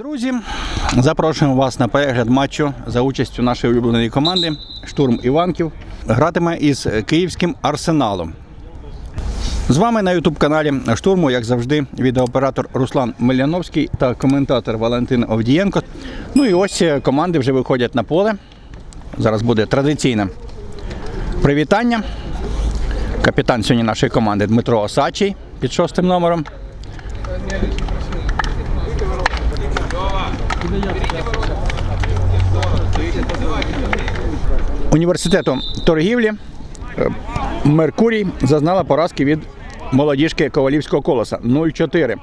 Друзі, запрошуємо вас на перегляд матчу за участю нашої улюбленої команди Штурм Іванків. Гратиме із київським арсеналом. З вами на ютуб-каналі Штурму, як завжди, відеооператор Руслан Мельяновський та коментатор Валентин Овдієнко. Ну і ось е, команди вже виходять на поле. Зараз буде традиційне привітання. Капітан сьогодні нашої команди Дмитро Осачий під шостим номером. Університету торгівлі е, Меркурій зазнала поразки від молодіжки Ковалівського колоса 0-4.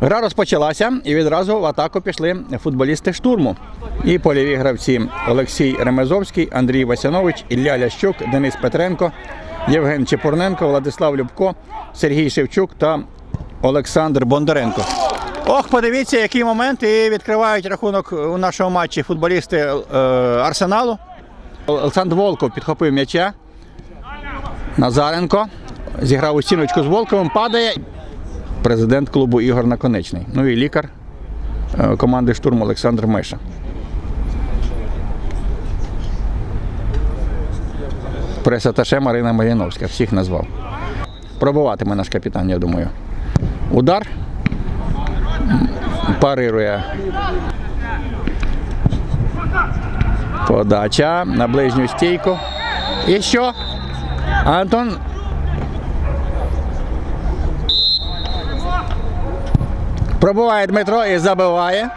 Гра розпочалася і відразу в атаку пішли футболісти штурму. І польові гравці Олексій Ремезовський, Андрій Васянович, Ілля Лящук, Денис Петренко, Євген Чепурненко, Владислав Любко, Сергій Шевчук та Олександр Бондаренко. Ох, подивіться, який момент. І відкривають рахунок у нашому матчі футболісти е, Арсеналу. Олександр Волков підхопив м'яча. Назаренко зіграв у стіночку з Волковим, падає. Президент клубу Ігор Наконечний. Ну і лікар е, команди штурму Олександр Миша. Пресаташе Марина Маріновська. Всіх назвав. Пробиватиме наш капітан, я думаю. Удар. Парирує Подача на ближню стійку. І що? Антон. Пробиває Дмитро і забиває.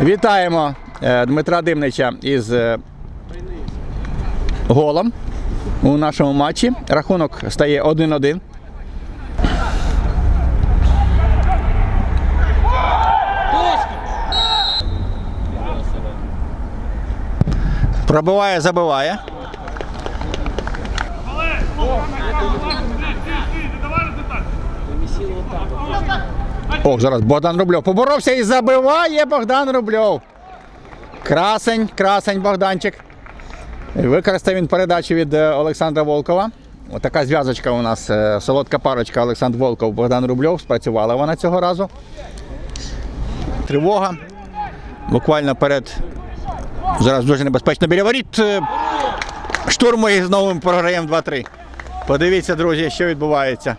Вітаємо е, Дмитра Димнича із е, голом у нашому матчі. Рахунок стає 1-1. Пробиває, забиває. Ох, зараз Богдан Рубльов поборовся і забиває Богдан Рубльов. Красень, красень Богданчик. Використав він передачу від е, Олександра Волкова. Отака зв'язочка у нас, е, солодка парочка Олександр Волков, Богдан Рубльов. Спрацювала вона цього разу. Тривога. Буквально перед Зараз дуже небезпечно біля воріт. Е, Штурму і знову ми 2-3. Подивіться, друзі, що відбувається.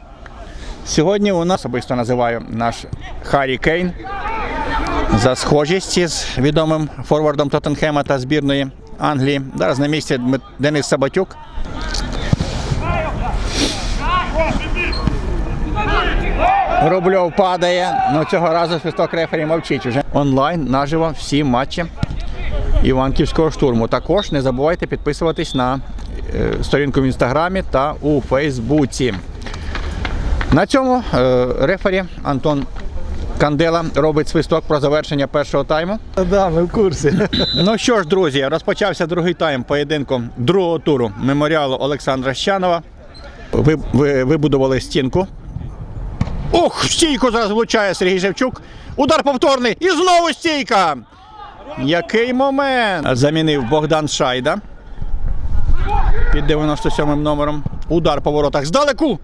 Сьогодні у нас особисто називаю наш Харі Кейн за схожість із відомим форвардом Тоттенхема та збірної Англії. Зараз на місці Денис Сабатюк. Рубльов падає. Ну цього разу свисток рефері мовчить уже. Онлайн наживо всі матчі Іванківського штурму. Також не забувайте підписуватись на е, сторінку в інстаграмі та у Фейсбуці. На цьому е, рефері Антон Кандела робить свисток про завершення першого тайму. Да, ми в курсі. Ну що ж, друзі, розпочався другий тайм поєдинку другого туру меморіалу Олександра Щанова. Ви, ви, вибудували стінку. Ох, стійку зараз влучає Сергій Шевчук. Удар повторний. І знову стійка. Який момент? Замінив Богдан Шайда. Під 97-м номером. Удар по воротах здалеку.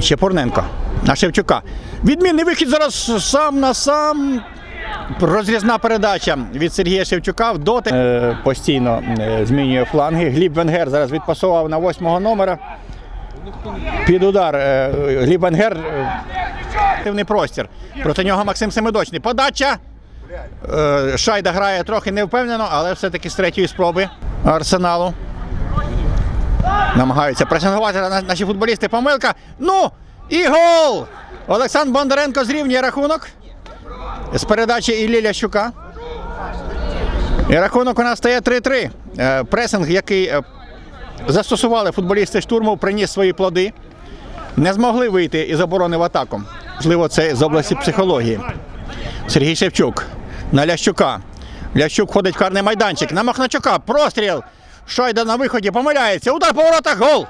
Щепурненко. На Шевчука. Відмінний вихід зараз сам на сам. Розрізна передача від Сергія Шевчука в доти. Е, постійно е, змінює фланги. Гліб Венгер зараз відпасував на восьмого номера. Під удар е, Гліб Венгер. Е, простір. Проти нього Максим Семидочний. Подача. Е, Шайда грає трохи невпевнено, але все-таки з третьої спроби арсеналу. Намагаються пресингувати наші футболісти. Помилка. Ну і гол! Олександр Бондаренко зрівнює рахунок з передачі Іллі Лящука. І рахунок у нас стає 3-3. Е, Пресинг, який е, застосували футболісти штурму, приніс свої плоди. Не змогли вийти із оборони в атаку. Можливо, це з області психології. Сергій Шевчук на Лящука. Лящук входить в карний майданчик. На Махначука. Простріл. Шайда на виході помиляється. Удар по воротах. Гол.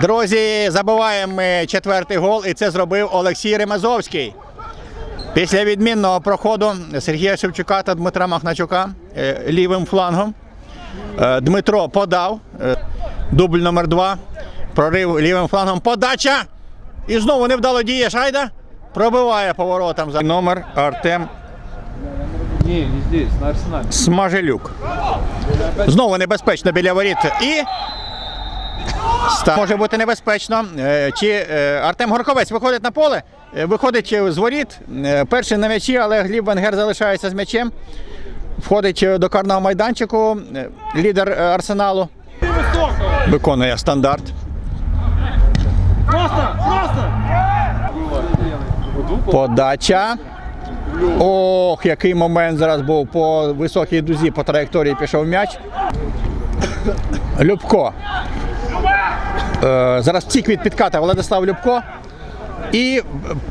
Друзі, забиваємо ми четвертий гол, і це зробив Олексій Ремезовський. Після відмінного проходу Сергія Шевчука та Дмитра Махначука е, лівим флангом. Е, Дмитро подав. е, Дубль номер два. Прорив лівим флангом. Подача. І знову невдало діє Шайда. Пробиває поворотом за номер Артем Не, не здесь, на Арсенале. Смажелюк. Знову небезпечно біля воріт. І. Ста- Може бути небезпечно. Е, Чи е, Артем Горковець виходить на поле, е, виходить з воріт. Перший на м'ячі, але Гліб Венгер залишається з м'ячем. Входить до карного майданчику. Лідер арсеналу. Виконує стандарт. Просто, просто! Подача. Ох, який момент зараз був по високій дузі по траєкторії пішов м'яч. Любко. Е, зараз тік від підката Владислав Любко. І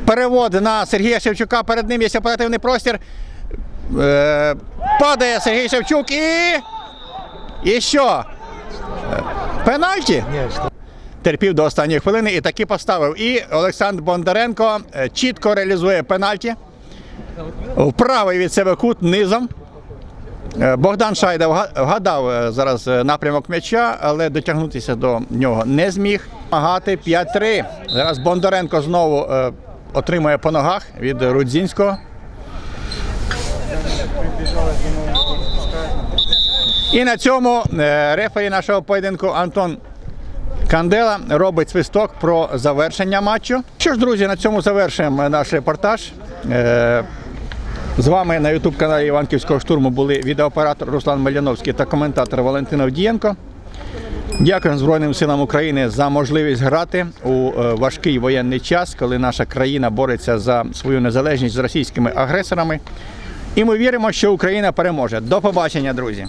перевод на Сергія Шевчука. Перед ним є оперативний простір. Е, падає Сергій Шевчук і. І що? Пенальті? Терпів до останньої хвилини і таки поставив. І Олександр Бондаренко е, чітко реалізує пенальті. В правий від себе кут низом. Е, Богдан Шайда вгадав е, зараз напрямок м'яча, але дотягнутися до нього не зміг. Магати 5-3. Зараз Бондаренко знову отримує по ногах від Рудзінського. І на цьому рефері нашого поєдинку Антон Кандела робить свисток про завершення матчу. Що ж, друзі, на цьому завершуємо наш репортаж. Е, З вами на youtube каналі Іванківського штурму були відеооператор Руслан Маляновський та коментатор Валентин Авдієнко. Дякую Збройним силам України за можливість грати у е, важкий воєнний час, коли наша країна бореться за свою незалежність з російськими агресорами. І ми віримо, що Україна переможе. До побачення, друзі!